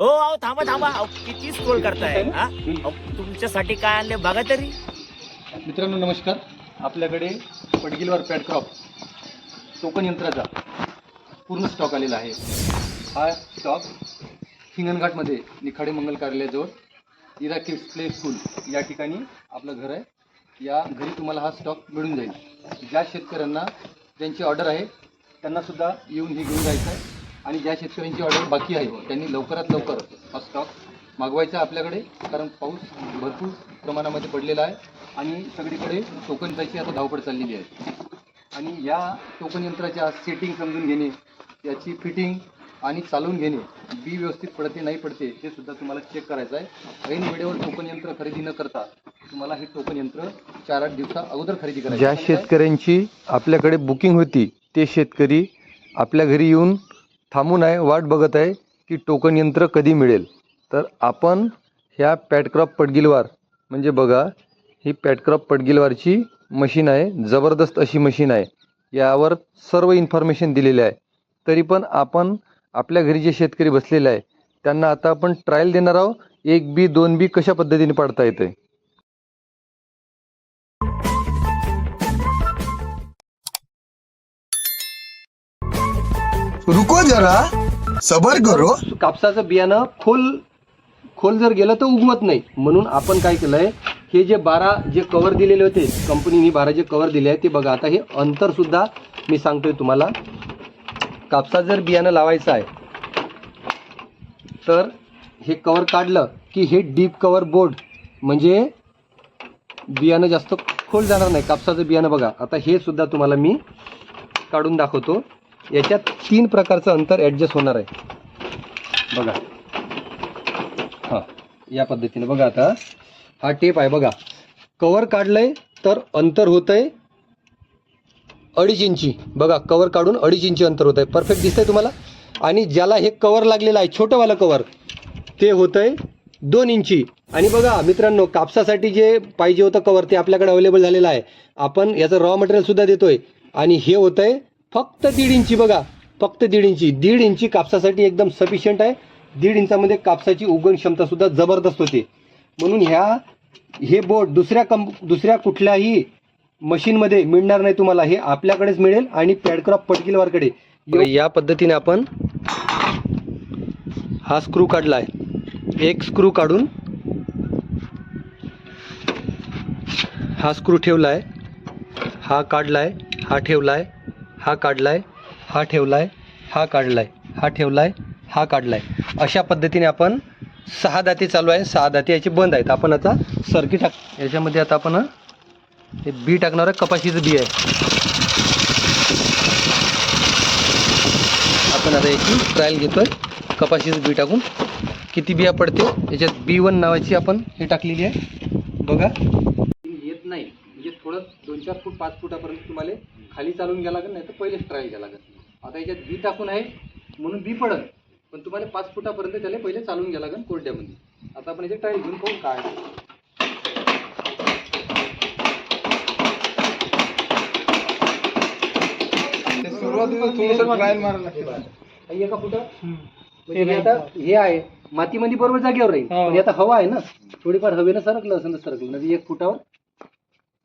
हो अहो थांबा थांबा. अहो, किती स्क्रोल करताय हा? अहो, तुमच्यासाठी काय आणले बघा तरी. मित्रांनो नमस्कार. आपल्याकडे पडगिलवर पॅडक्रॉप टोकन यंत्राचा पूर्ण स्टॉक आलेला आहे. हा स्टॉक हिंगणघाटमध्ये निखाडे मंगल कार्यालयाजवळ इरा किड्स प्ले स्कूल या ठिकाणी आपलं घर आहे. या घरी तुम्हाला हा स्टॉक मिळून जाईल. ज्या शेतकऱ्यांना ज्यांची ऑर्डर आहे त्यांनासुद्धा येऊन हे घेऊन जायचं आहे. आणि ज्या शेतकऱ्यांची ऑर्डर बाकी आहे त्यांनी लवकरात लवकर हा स्टॉक मागवायचा आपल्याकडे. कारण पाऊस भरपूर प्रमाणामध्ये पडलेला आहे आणि सगळीकडे टोकनची आता धावपळ चाललेली आहे. आणि या टोकन यंत्राच्या सेटिंग समजून घेणे याची फिटिंग आणि चालवून घेणे बी व्यवस्थित पडते नाही पडते हे सुद्धा तुम्हाला चेक करायचं आहे. ऐन वेळेवर टोकन यंत्र खरेदी न करता तुम्हाला हे टोकन यंत्र चार आठ दिवसा अगोदर खरेदी करायचं ज्या शेतकऱ्यांची आपल्याकडे बुकिंग होती ते शेतकरी आपल्या घरी येऊन थांबून आहे वाट बघत आहे की टोकन यंत्र कधी मिळेल. तर आपण ह्या पॅटक्रॉप पडगिलवार म्हणजे बघा ही पॅटक्रॉप पडगिलवारची मशीन आहे जबरदस्त अशी मशीन आहे. यावर सर्व इन्फॉर्मेशन दिलेली आहे. तरी पण आपण आपल्या घरी जे शेतकरी बसलेले आहे त्यांना आता आपण ट्रायल देणार आहोत एक बी दोन बी कशा पद्धतीने पाडता येते रुको जरा. सबर करो. कापसाचं बियाणं खोल खोल जर गेलं तर उगवत नाही. म्हणून आपण काय केलंय हे जे बारा जे कवर दिलेले होते कंपनीने बारा जे कवर दिले आहे ते बघा. आता हे अंतर सुद्धा मी सांगतोय तुम्हाला. कापसात जर बियाणं लावायचं आहे तर हे कवर काढलं की हे डीप कवर बोर्ड म्हणजे बियाणं जास्त खोल जाणार नाही. कापसाचं बियाणं बघा. आता हे सुद्धा तुम्हाला मी काढून दाखवतो. याच्यात तीन प्रकारचं अंतर ॲडजस्ट होणार आहे. बघा. हां या पद्धतीने. बघा आता. हा टेप आहे बघा. कवर काढलंय तर अंतर होतं आहे अडीच इंची. बघा कवर काढून अडीच इंची अंतर होत आहे परफेक्ट दिसतंय तुम्हाला? आणि ज्याला हे कवर लागलेलं आहे छोटंवालं कवर ते होतं आहे दोन इंची. आणि बघा मित्रांनो कापसासाठी जे पाहिजे होतं कवर ते आपल्याकडे अवेलेबल झालेलं आहे. आपण याचं रॉ मटेरियलसुद्धा देतो आहे आणि हे होतं आहे फक्त दीड इंची बघा. फक्त दीड इंची. दीड इंची कापसासाठी एकदम सफिशियंट आहे. दीड इंचामध्ये कापसाची उगवण क्षमतासुद्धा जबरदस्त होते. म्हणून ह्या हे बोट दुसऱ्या कंप दुसऱ्या कुठल्याही मशीनमध्ये मिळणार नाही तुम्हाला. हे आपल्याकडेच मिळेल आणि पॅडक्रॉप पटकिलवारकडे. या पद्धतीने आपण हा स्क्रू काढला आहे एक स्क्रू काढून हा स्क्रू ठेवला आहे हा काढला आहे हा ठेवला आहे हा काढला आहे हा ठेवला आहे हा काढला आहे हा ठेवला आहे हा काढला आहे अशा पद्धतीने आपण सहा दाते चालू आहे. सहा दाते याचे बंद आहेत. आपण आता सर्किट टाक याच्यामध्ये आता आपण हे बी टाकणार आहे. कपाशीचं बी आहे. आपण आता याची ट्रायल घेतोय. कपाशीचं बी टाकून. किती बिया पडते याच्यात बी वन नावाची आपण हे टाकलेली आहे. बघा. चार फूट पाच फुटापर्यंत तुम्हाला खाली चालून घ्या लागेल नाही तर पहिलेच ट्रायल घ्या लागेल. आता याच्यात बी टाकून आहे म्हणून बी पडत पण तुम्हाला पाच फुटापर्यंत त्याला पहिले चालून घ्या लागेल कोरड्यामध्ये. आता आपण याची ट्रायल घेऊन पाहू काय आहे. हे एका फुट म्हणजे हे आता हे आहे. मातीमध्ये बरोबर जागेवर राहील. पण हे आता हवा आहे ना. थोडीफार हवेनं सरकलं असं सरकलं. म्हणजे एक फुटावर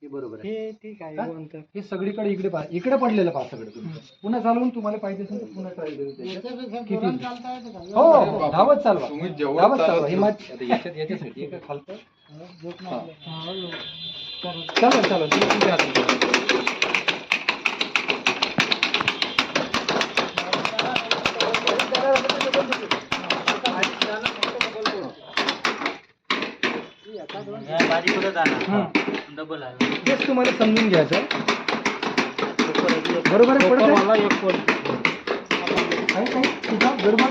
हे बरोबर आहे. ठीक आहे हा? हे सगळीकडे इकडे पहा. इकडे पडलेलं पहा सगळं तुमचं. पुन्हा चालवून तुम्हाला पाहिजे असेल तर पुन्हा ट्राय करू किती? हो हो, धावत चालवा. धावत चालवा. हे माती आता याच्यात याच्यासाठी एका खालचं हा. चालेल चालेल. तुम्ही तुमच्या हातात करा. डबल आहे. तेच तुम्हाला समजून घ्यायचं बरोबर आहे? काय काय तुझा गडबड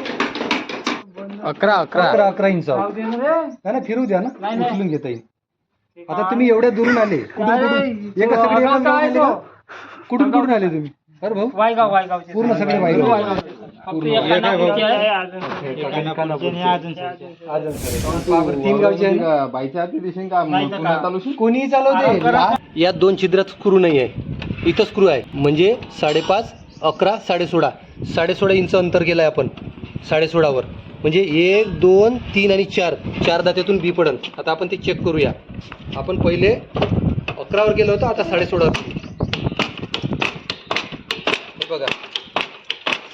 अकरा अकरा. अकरा अकरा इंच नाही फिरू द्या ना. उचलून घेता येईल. आता तुम्ही एवढ्या दुरून आले. कुठून कुठून? एका सगळे गावात आले का? कुठून कुठून आले तुम्ही? अरे भाऊ. वायगाव वायगावचे पूर्ण सगळे वायगाव. कोणीही चालवते यात दोन छिद्रात स्क्रू नाही आहे. इथं स्क्रू आहे. म्हणजे साडेपाच अकरा साडे सोळा साडे सोळा इंच अंतर केलं आहे आपण. साडे सोळावर म्हणजे एक दोन तीन आणि चार. चार दात्यातून बी पडल. आता आपण ते चेक करूया. आपण पहिले अकरावर गेलो होतो आता साडे सोळावर हे बघा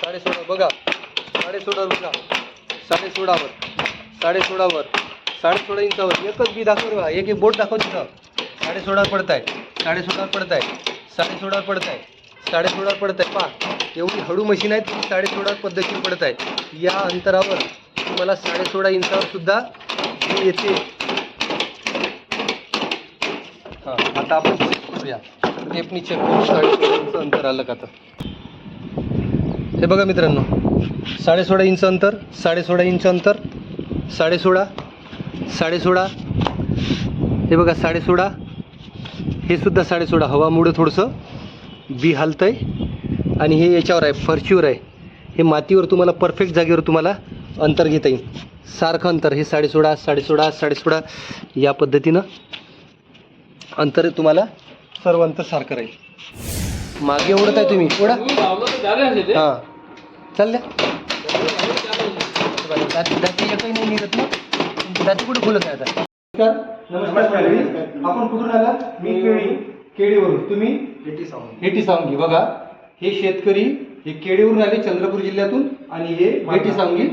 साडे सोळा बघा साडे सोळावर बघा साडे सोळावर साडे सोळावर साडे सोळा इंचावर एकच बी दाखव बघा एक एक बोट दाखव तिथं साडे पडत आहे साडेसोळावर पडत आहे साडेसोळावर पडत आहे साडेसोळावर पडत आहे पहा एवढी हळू मशीन आहे ती साडे सोळावर पद्धतीने पडत आहे या अंतरावर तुम्हाला साडे सोळा इंचावर सुद्धा येते. हां आता आपण चेक करूया. टेपनी चेक करू साडे सोळा इंच अंतर आलं का तर हे बघा मित्रांनो साडेसोळा इंच अंतर साडेसोळा इंच अंतर साडेसोळा साडेसोळा हे बघा साडेसोळा हे सुद्धा साडेसोळा. हवामुळं थोडंसं बी हलतं आहे आणि हे याच्यावर आहे फरशीवर आहे. हे मातीवर तुम्हाला परफेक्ट जागेवर तुम्हाला अंतर घेता येईल. सारखं अंतर हे साडेसोळा साडेसोळा साडेसोळा या पद्धतीनं अंतर तुम्हाला सर्व अंतर सारखं राहील. मागे ओढत आहे तुम्ही ओढा. हां चाल द्या दाती दाती एकही नाही निघत ना तुमची दाती कुठे खुलत आहे आता नमस्कार नमस्कार आपण कुठून आला मी केळी केळीवरून तुम्ही हेटी सावंगी बघा हे शेतकरी हे केळीवरून आले चंद्रपूर जिल्ह्यातून आणि हे हेटी सावंगी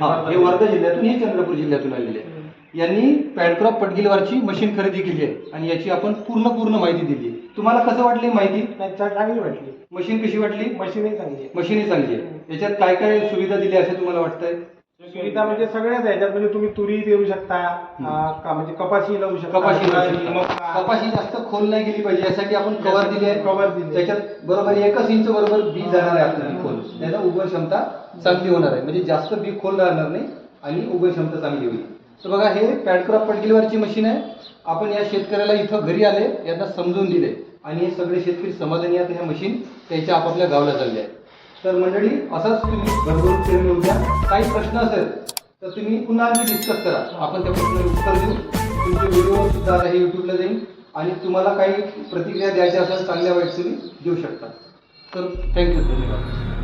हा हे. वर्धा जिल्ह्यातून हे चंद्रपूर जिल्ह्यातून आलेले आहे. यांनी पॅडक्रॉप पटगिलवारची मशीन खरेदी केली आहे आणि याची आपण पूर्ण पूर्ण माहिती दिली. तुम्हाला कसं वाटली माहिती? चांगली वाटली. मशीन कशी वाटली? मशीनही चांगली आहे. मशीनही चांगली आहे. याच्यात काय काय सुविधा दिली असं तुम्हाला वाटतंय? सुविधा म्हणजे सगळ्याच आहे याच्यात म्हणजे तुम्ही तुरी देऊ शकता अं, का म्हणजे कपाशी लावू शकता कपाशी लावू शकता. मका. कपाशी जास्त खोल नाही गेली पाहिजे यासाठी आपण कव्हर दिली आहे. कव्हर दिली. त्याच्यात बरोबर एकच इंच बरोबर बी जाणार आहे आपलं बी खोल. त्याला उगवण क्षमता चांगली होणार आहे. म्हणजे जास्त बी खोल राहणार नाही आणि उगवण क्षमता चांगली होईल. तर बघा हे पॅडक्रॉप पटगिलवरची मशीन आहे. आपण या शेतकऱ्याला इथं घरी आले यांना समजून दिले. आणि हे सगळे शेतकरी समाधानी आहेत ह्या मशीन त्याच्या आपापल्या गावाला चालले आहेत. तर मंडळी असाच तुम्ही घरघरून फिरून द्या. काही प्रश्न असेल तर तुम्ही पुन्हा आम्ही डिस्कस करा. आपण त्या प्रश्नाला उत्तर देऊ. तुमचे व्हिडिओ सुद्धा हे यूट्यूबला जाईल. आणि तुम्हाला काही प्रतिक्रिया द्यायच्या असेल चांगल्या वाईट तुम्ही देऊ शकता. तर थँक्यू धन्यवाद.